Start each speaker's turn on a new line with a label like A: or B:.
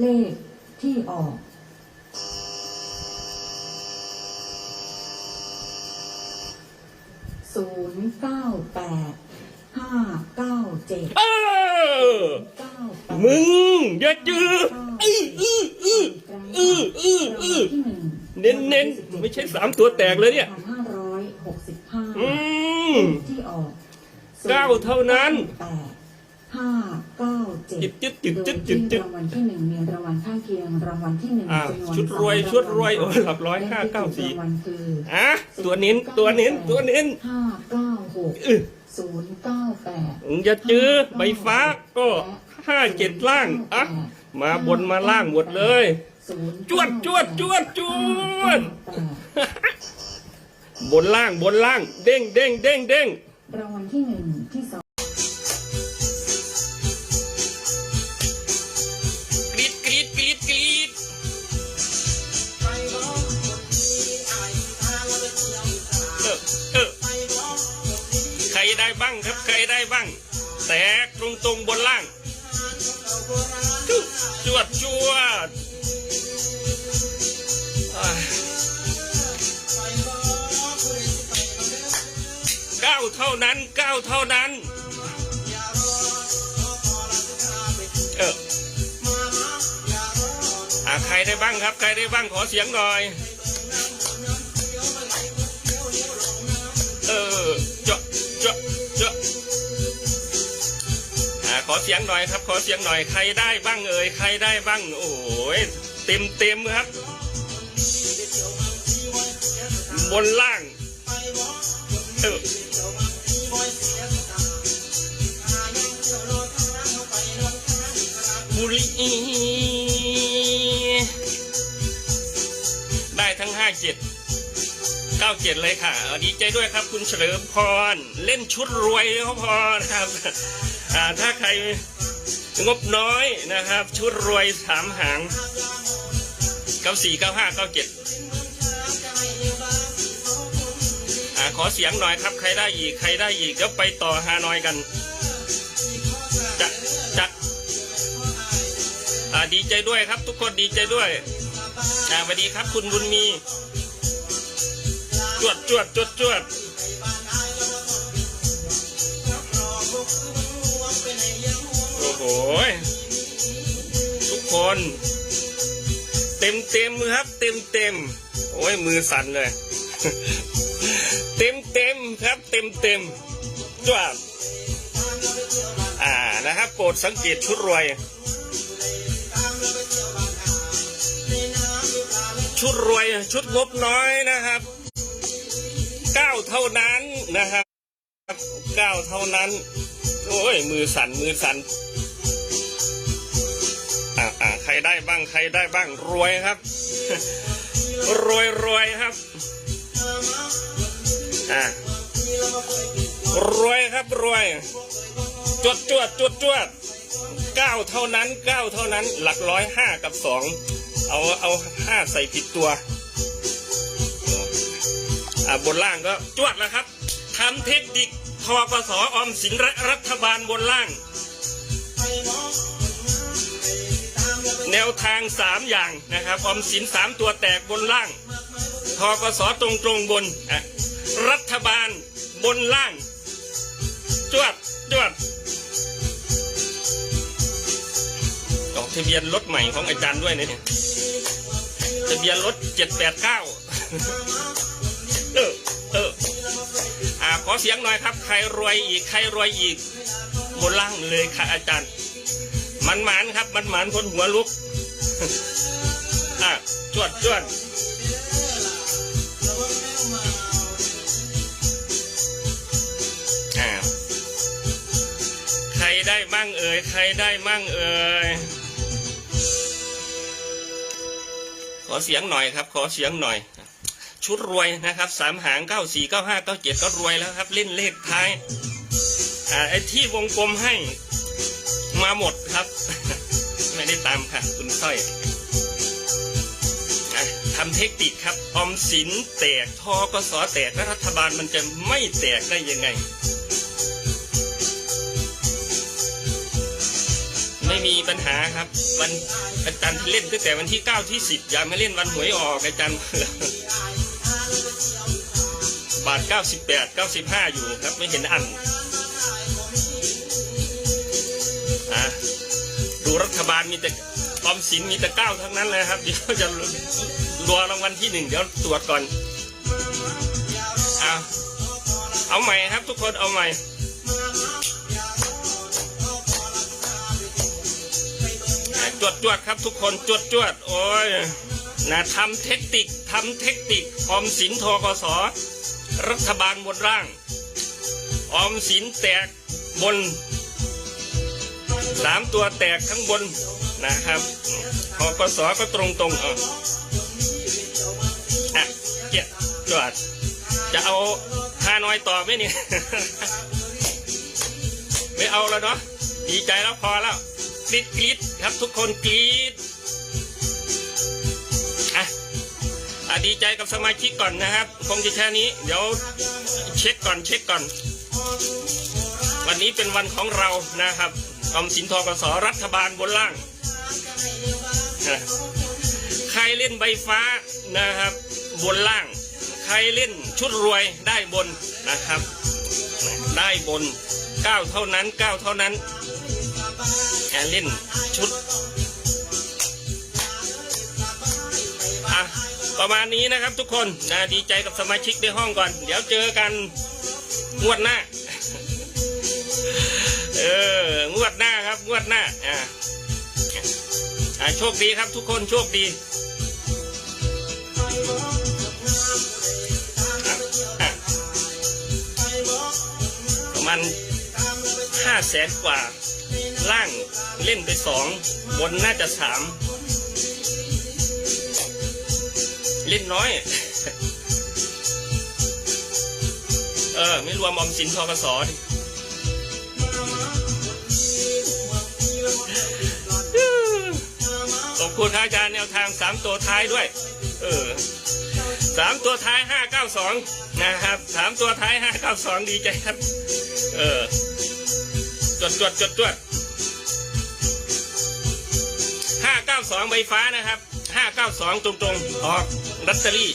A: เลขที่ออก ศูนย์เก้าแปดห้าเก้าเจ็ด
B: เออ
A: เก้าแปด
B: มึงอย่าจืออื้ออื้ออื้ออื้ออื้ออื้อ
A: ที่หนึ่ง
B: เน้นเน้นๆไม่ใช่สามตัวแตกเลยเนี่ย
A: ห้าร้อยหกสิบห้า
B: อืม
A: ที่ออก
B: เก้าเท่านั้น
A: แปด ห้าเก้าเจ็ด
B: จึ๊ดจึ๊ดจึ๊ดจึ๊ดจึ๊ดจุด
A: รางวัลที่หนึ่งมีรางวัลข้างเคียงรางวัลที่หนึ่ง
B: อ่า
A: จำนวน
B: ชุดรวยชุดรวยโอ้ยหลับร้อยห้าเก้าสี่
A: รางวัลคือ
B: อะตัวเน้นตัวเน้นตัวเน้น
A: ห้าเก้าหกศูนย์เก้าแปด
B: อย่าจือใบฟ้าก็ห้าเจ็ดล่างอะมาบนมาล่างหมดเลยจวดจวดจวดจวดบนล่างบนล่าง เด้งเด้งเด้งเด้ง
A: รางวัลที่หนึ่งที่สอง
B: ได้บ้างครับใครได้บ้าง แตกตรงตรงๆบนล่างจุ๊จวดจวดเก้าเท่านั้นเก้าเท่านั้นเออใครได้บ้างครับ ใครได้บ้างขอเสียงหน่อย ยงหน่อยครับ ขอเสียงหน่อยใครได้บ้างเอ่ยใครได้บ้าง โอ้ยเต็มเต็มครับ บนล่างเออบุรีได้ทั้งห้าเจ็ดเก้าเจ็ดเลยค่ะดีใจด้วยครับคุณเฉลิมพร เล่นชุดรวยเขาพอนะครับ ถ้าใครงบน้อยนะครับ ชุดรวยสามหางเก้าสี่เก้าห้าเก้าเจ็ดอ่าขอเสียงหน่อยครับ ใครได้อีก ใครได้อีกก็ไปต่อฮานอยกันจะจะอ่าดีใจด้วยครับ ทุกคนดีใจด้วยอ่าสวัสดีครับคุณบุญมี จวดจวดจวดจวด โอ้โหทุกคน เต็มเต็มครับ เต็มเต็มโอ้ยมือสั่นเลย เต็มเต็มครับ เต็มเต็มจวดอ่านะครับโปรดสังเกตชุดรวย ชุดรวยชุดงบน้อยนะครับเก้าเท่านั้นนะครับเก้าเท่านั้น โอ้ย มือสั่นมือสั่นอ่าอ่าใค รได้บ้างใครได้บ้างรวยครับ รวยรวยครับอ่ารวยครับรวย จวดจวดจวดจวดเก้าเท่านั้นเก้าเท่านั้น หลักร้อยห้ากับสองเอาเอาห้าใส่ผิดตัวอ่าบนล่างก็จวดแล้วครับทำเทคนิคทกสออมสินรัฐบาลบนล่าง แนวทางสามอย่างนะครับออมสินสามตัวแตกบนล่างทกสตรงตรงบน รัฐบาลบนล่าง จวด จวดออกทะเบียนรถใหม่ของอาจารย์ด้วยนะเนี่ยทะเบียนรถเจ็ดแปดเก้าเออ เอออ่าขอเสียงหน่อยครับ ใครรวยอีก ใครรวยอีก บนล่างเลยค่ะอาจารย์ มันหมานครับ มันหมานคนหัวลุก อะจวดจวดใครได้มั่งเอ่ย ใครได้มั่งเอ่ย ขอเสียงหน่อยครับ ขอเสียงหน่อยชุดรวยนะครับสามหางเก้าสี่เก้าห้าเก้าเจ็ดก็รวยแล้วครับ เล่นเลขท้ายอ่าไอ้ที่วงกลมให้ มาหมดครับ ไม่ได้ตามค่ะ คุณสร้อยทำเทคนิคครับออมสินแตกทอกสอแตกแล้วรัฐบาลมันจะไม่แตกได้ยังไง ไม่มีมีปัญหาครับ วันอาจารย์เล่นตั้งแต่วันที่เก้าที่สิบอย่ามาเล่นวันหวยออกอาจารย์บาทเก้าสิบแปดเก้าสิบห้าอยู่ครับ ไม่เห็นอัน อะดูรัฐบาลมีแต่ออมสินมีแต่ก้าวทั้งนั้นเลยครับเดี๋ยวจะรัวรางวัลที่หนึ่งเดี๋ยวตรวจก่อนเอาเอาใหม่ครับทุกคนเอาใหม่จวดจวดครับทุกคนจวดจวดโอ้ยนะทำเทคนิคทำเทคนิคออมสินทกสรัฐบาลบนร่าง ออมสินแตกบน สามตัวแตกข้างบนนะครับทกสอก็ตรงตรงอะเกียจวดจะเอาฮานอยต่อไหมเนี่ยไม่เอาแล้วเนาะดีใจแล้วพอแล้วกรีดกรีดครับทุกคนกรีดอะอะดีใจกับสมาชิกก่อนนะครับคงจะแค่นี้ เดี๋ยวเช็คก่อนเช็คก่อน วันนี้เป็นวันของเรานะครับ ออมสินทกสรัฐบาลบนล่าง ใครเล่นใบฟ้านะครับ บนล่าง ใครเล่นชุดรวยได้บนนะครับ ได้บนเก้าเท่านั้นเก้าเท่านั้นแอนเล่นชุดอะประมาณนี้นะครับทุกคนนะดีใจกับสมาชิกในห้องก่อน เดี๋ยวเจอกันงวดหน้า เอองวดหน้าครับ งวดหน้าอ่าอ่าโชคดีครับทุกคนโชคดีประมาณห้าแสนกว่า ล่างเล่นไปสองบนน่าจะสามเล่นน้อย เออ ไม่รวมออมสินทกสดิ คุณครับอาจารย์แนวทางสามตัวท้ายด้วย เออสามตัวท้ายห้าเก้าสองนะครับสามตัวท้ายห้าเก้าสองดีใจครับ เออจดจดจดจดห้าเก้าสองใบฟ้านะครับห้าเก้าสองตรงๆออกลัตเตอรี่